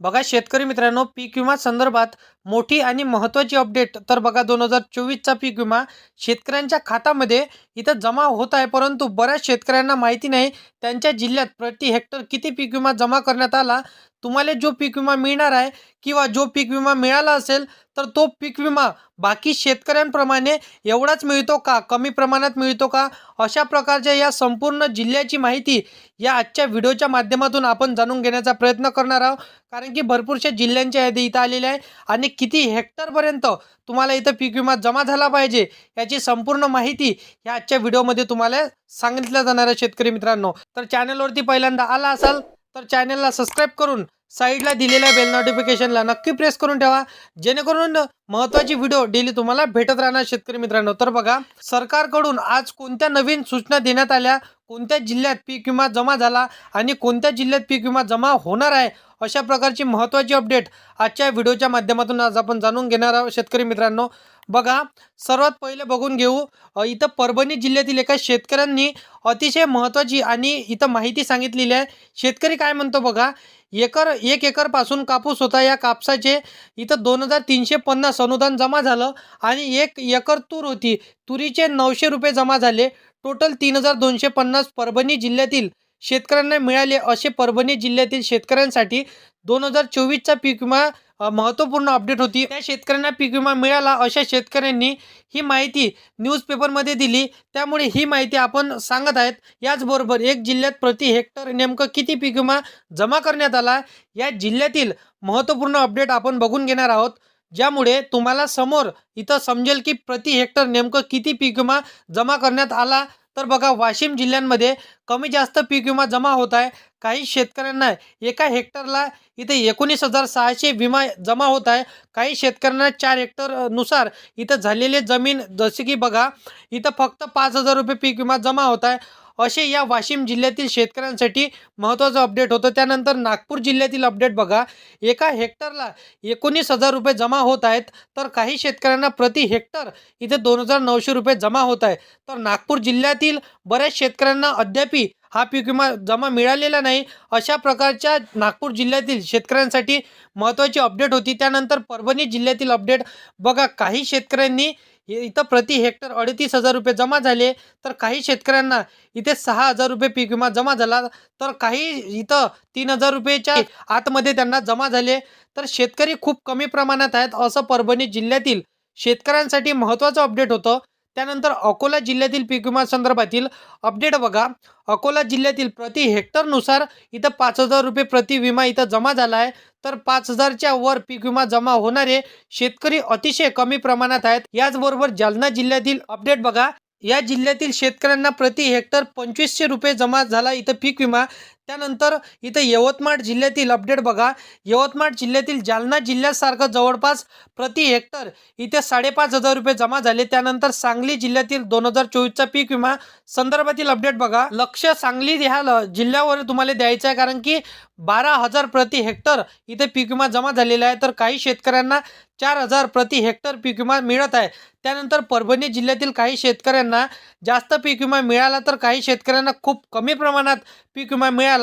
बघा शेतकरी मित्रांनो पीक विमा संदर्भात मोठी आणि महत्त्वाची अपडेट. तर बघा दोन हजार चोवीसचा पीक विमा शेतकऱ्यांच्या खात्यामध्ये इथं जमा होत आहे परंतु बऱ्याच शेतकऱ्यांना माहिती नाही. त्यांच्या जिल्ह्यात प्रति हेक्टर किती पीक विमा जमा करण्यात आला? तुम्हाला जो पीक विमा मिळणार आहे किंवा जो पीक विमा मिळाला असेल तर तो पीक विमा बाकी शेतकऱ्यांप्रमाणे एवढाच मिळतो का? कमी प्रमाणात मिळतो का? अशा प्रकारच्या या संपूर्ण जिल्ह्याची माहिती या आजच्या व्हिडिओच्या माध्यमातून आपण जाणून घेण्याचा प्रयत्न करणार आहोत. कारण की भरपूरशा जिल्ह्यांच्या यादी इथं आलेल्या आहे आणि किती हेक्टरपर्यंत तुम्हाला इथं पीक विमा जमा झाला पाहिजे याची संपूर्ण माहिती या आजच्या व्हिडिओमध्ये तुम्हाला सांगितल्या जाणार आहे शेतकरी मित्रांनो. तर चॅनलवरती पहिल्यांदा आला असाल तर चॅनलला सबस्क्राईब करून साईडला दिलेल्या बेल नोटिफिकेशनला नक्की प्रेस करून ठेवा. जेणेकरून महत्त्वाची व्हिडिओ डेली तुम्हाला भेटत राहणार शेतकरी मित्रांनो. तर बघा सरकारकडून आज कोणत्या नवीन सूचना देण्यात आल्या? कोणत्या जिल्ह्यात पीक विमा जमा झाला? आणि कोणत्या जिल्ह्यात पीक विमा जमा होणार आहे? अशा प्रकारची महत्त्वाची अपडेट आजच्या व्हिडिओच्या माध्यमातून आज आपण जाणून घेणार आहोत शेतकरी मित्रांनो. बघा सर्वात पहिले बघून घेऊ. इथं परभणी जिल्ह्यातील एका शेतकऱ्यांनी अतिशय महत्त्वाची आणि इथं माहिती सांगितलेली आहे. शेतकरी काय म्हणतो बघा एकर एक एकरपासून कापूस होता या कापसाचे इथं दोन हजार तीनशे पन्नास अनुदान जमा झालं आणि एक एकर तूर होती. तुरीचे नऊशे रुपये जमा झाले. टोटल तीन हजार दोनशे पन्नास परभणी जिल्ह्यातील शेतकऱ्यांना मिळाले असे परभणी जिल्ह्यातील शेतकऱ्यांसाठी दोन हजार चोवीसचा पीक विमा महत्त्वपूर्ण अपडेट होती. त्या शेतकऱ्यांना पीक विमा मिळाला अशा शेतकऱ्यांनी ही माहिती न्यूजपेपरमध्ये दिली. त्यामुळे ही माहिती आपण सांगत आहेत. याचबरोबर एक जिल्ह्यात प्रति हेक्टर नेमकं किती पीक विमा जमा करण्यात आला या जिल्ह्यातील महत्त्वपूर्ण अपडेट आपण बघून घेणार आहोत. ज्यामुळे तुम्हाला समोर इथं समजेल की प्रति हेक्टर नेमकं किती पीक विमा जमा करण्यात आला. तर बघा वाशिम जिल्ह्यांमध्ये कमी जास्त पीक विमा जमा होत आहे. काही शेतकऱ्यांना एका हेक्टरला इथे एकोणीस हजार सहाशे विमा जमा होत आहे. काही शेतकऱ्यांना चार हेक्टरनुसार इथं झालेले जमीन जसे की बघा इथं फक्त पाच हजार रुपये पीक विमा जमा होत आहे. असे या वाशिम जिल्ह्यातील शेतकऱ्यांसाठी महत्त्वाचं अपडेट होतं. त्यानंतर नागपूर जिल्ह्यातील अपडेट बघा. एका हेक्टरला एकोणीस हजार रुपये जमा होत आहेत. तर काही शेतकऱ्यांना प्रति हेक्टर इथे दोन हजार नऊशे रुपये जमा होत आहे. तर नागपूर जिल्ह्यातील बऱ्याच शेतकऱ्यांना अद्यापी हा पीक विमा जमा मिळालेला नाही. अशा प्रकारच्या नागपूर जिल्ह्यातील शेतकऱ्यांसाठी महत्त्वाची अपडेट होती. त्यानंतर परभणी जिल्ह्यातील अपडेट बघा. काही शेतकऱ्यांनी हे इथं प्रति हेक्टर अडतीस हजार रुपये जमा झाले तर काही शेतकऱ्यांना इथे सहा हजार रुपये पीक विमा जमा झाला तर काही इथं तीन हजार रुपयेच्या आतमध्ये त्यांना जमा झाले. तर शेतकरी खूप कमी प्रमाणात आहेत असं परभणी जिल्ह्यातील शेतकऱ्यांसाठी महत्त्वाचं अपडेट होतं. त्यानंतर अकोला जिल्ह्यातील पीक विमा संदर्भातील अपडेट बघा. अकोला जिल्ह्यातील प्रति हेक्टरनुसार इथं पाच हजार रुपये प्रति विमा इथं जमा झाला आहे तर पाच हजारच्या वर पीक विमा जमा होणारे शेतकरी अतिशय कमी प्रमाणात आहेत. याचबरोबर जालना जिल्ह्यातील अपडेट बघा. या जिल्ह्यातील शेतकऱ्यांना प्रति हेक्टर पंचवीसशे रुपये जमा झाला इथं पीक विमा. त्यानंतर इथं यवतमाळ जिल्ह्यातील अपडेट बघा. यवतमाळ जिल्ह्यातील जालना जिल्ह्यासारखं जवळपास प्रति हेक्टर इथे साडेपाच हजार रुपये जमा झाले. त्यानंतर सांगली जिल्ह्यातील दोन हजार चोवीसचा पीक विमा संदर्भातील अपडेट बघा. लक्ष सांगली ह्या ल- जिल्ह्यावर तुम्हाला द्यायचं आहे कारण की बारा हजार प्रति हेक्टर इथे पीक विमा जमा झालेला आहे. तर काही शेतकऱ्यांना चार हजार प्रति हेक्टर पीक विमा मिळत आहे. त्यानंतर परभणी जिल्ह्यातील काही शेतकऱ्यांना जास्त पीक विमा मिळाला तर काही शेतकऱ्यांना खूप कमी प्रमाणात पीक विमा मिळाला.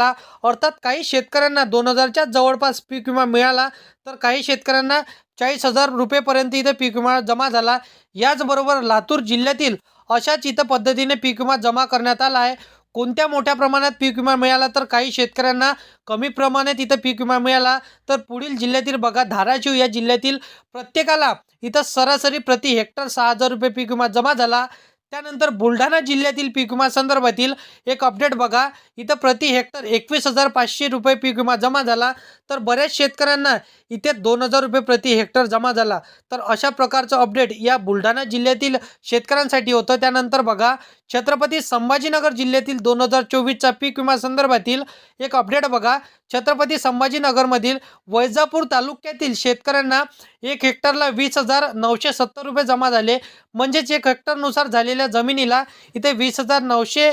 अर्थात काही शेतकऱ्यांना दोन हजारच्या जवळपास पीक विमा मिळाला तर काही शेतकऱ्यांना चाळीस हजार रुपयेपर्यंत इथं पीक विमा जमा झाला. याचबरोबर लातूर जिल्ह्यातील अशाच इथं पद्धतीने पीक विमा जमा करण्यात आला आहे. कोणत्या मोठ्या प्रमाणात पीक विमा मिळाला तर काही शेतकऱ्यांना कमी प्रमाणात इथं पीक विमा मिळाला. तर पुढील जिल्ह्यातील बघा धाराशिव या जिल्ह्यातील प्रत्येकाला इथं सरासरी प्रति हेक्टर सहा हजार रुपये पीक विमा जमा झाला. त्यानंतर बुलढाणा जिल्ह्यातील पीक विमा संदर्भातील एक अपडेट बघा. इथं प्रति हेक्टर एकवीस हजार पाचशे रुपये पीक विमा जमा झाला. तर बऱ्याच शेतकऱ्यांना इथे दोन हजार रुपये प्रति हेक्टर जमा झाला. तर अशा प्रकारचं अपडेट या बुलढाणा जिल्ह्यातील शेतकऱ्यांसाठी होतं. त्यानंतर बघा छत्रपती संभाजीनगर जिल्ह्यातील दोन हजार चोवीसचा पीक विमा संदर्भातील एक अपडेट बघा. छत्रपती संभाजीनगरमधील वैजापूर तालुक्यातील शेतकऱ्यांना एक हेक्टरला वीस हजार नऊशे सत्तर रुपये जमा झाले. म्हणजेच एक हेक्टरनुसार झालेल्या जमिनीला इथे वीस हजार नऊशे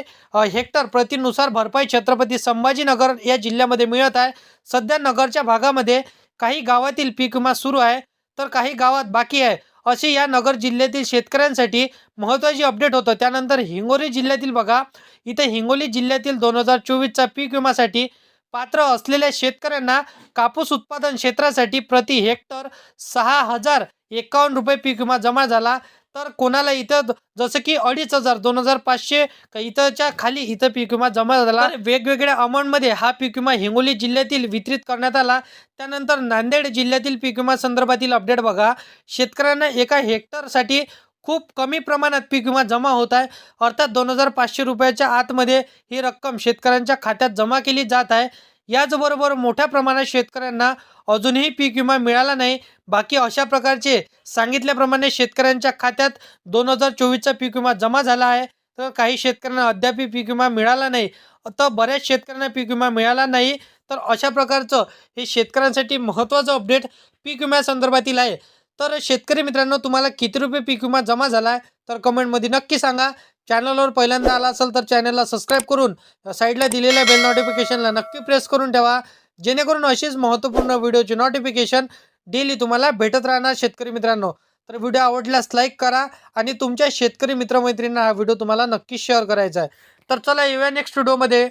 हेक्टर प्रतिनुसार भरपाई छत्रपती संभाजीनगर या जिल्ह्यामध्ये मिळत आहे. सध्या नगरच्या भागामध्ये काही गावातील पीक विमा सुरू आहे तर काही गावात बाकी आहे. असे या नगर जिल्ह्यातील शेतकऱ्यांसाठी महत्त्वाची अपडेट होतं. त्यानंतर हिंगोली जिल्ह्यातील बघा इथे हिंगोली जिल्ह्यातील दोन हजार चोवीसचा पीक विमासाठी पात्र असलेल्या शेतकऱ्यांना कापूस उत्पादन क्षेत्रासाठी प्रति हेक्टर सहा हजार एकावन्न रुपये पीक विमा जमा झाला. तर कोणाला इथं जसं की अडीच हजार दोन हजार पाचशे का इथंच्या खाली इथं पीक विमा जमा झाला. वेगवेगळ्या अमाऊंटमध्ये हा पीक विमा हिंगोली जिल्ह्यातील वितरित करण्यात आला. त्यानंतर नांदेड जिल्ह्यातील पीक विमा संदर्भातील अपडेट बघा. शेतकऱ्यांना एका हेक्टरसाठी खूप कमी प्रमाणात पीक विमा जमा होत आहे. अर्थात दोन हजार पाचशे रुपयाच्या आतमध्ये ही रक्कम शेतकऱ्यांच्या खात्यात जमा केली जात आहे. याचबरोबर मोठ्या प्रमाणात शेतकऱ्यांना अजूनही पीक विमा मिळाला नाही. बाकी अशा प्रकारचे सांगितल्याप्रमाणे शेतकऱ्यांच्या खात्यात दोन हजार चोवीसचा पीक विमा जमा झाला आहे. तर काही शेतकऱ्यांना अद्याप पीक विमा मिळाला नाही. तर बऱ्याच शेतकऱ्यांना पीक विमा मिळाला नाही. तर अशा प्रकारचं हे शेतकऱ्यांसाठी महत्त्वाचं अपडेट पीक विम्यासंदर्भातील आहे. तर शेतकरी मित्रांनो तुम्हाला किती रुपये पीक विमा जमा झाला आहे तर कमेंटमध्ये नक्की सांगा. चॅनलवर पहिल्यांदा आला असेल तर चॅनलला सबस्क्राईब करून साईडला दिलेल्या बेल नोटिफिकेशनला नक्की प्रेस करून ठेवा. जेणेकरून अशीच महत्त्वपूर्ण व्हिडिओची नोटिफिकेशन डेली तुम्हाला भेटत राहणार शेतकरी मित्रांनो. तर व्हिडिओ आवडल्यास लाईक करा आणि तुमच्या शेतकरी मित्रमैत्रिणींना हा व्हिडिओ तुम्हाला नक्की शेअर करायचा आहे. तर चला येऊया नेक्स्ट व्हिडिओमध्ये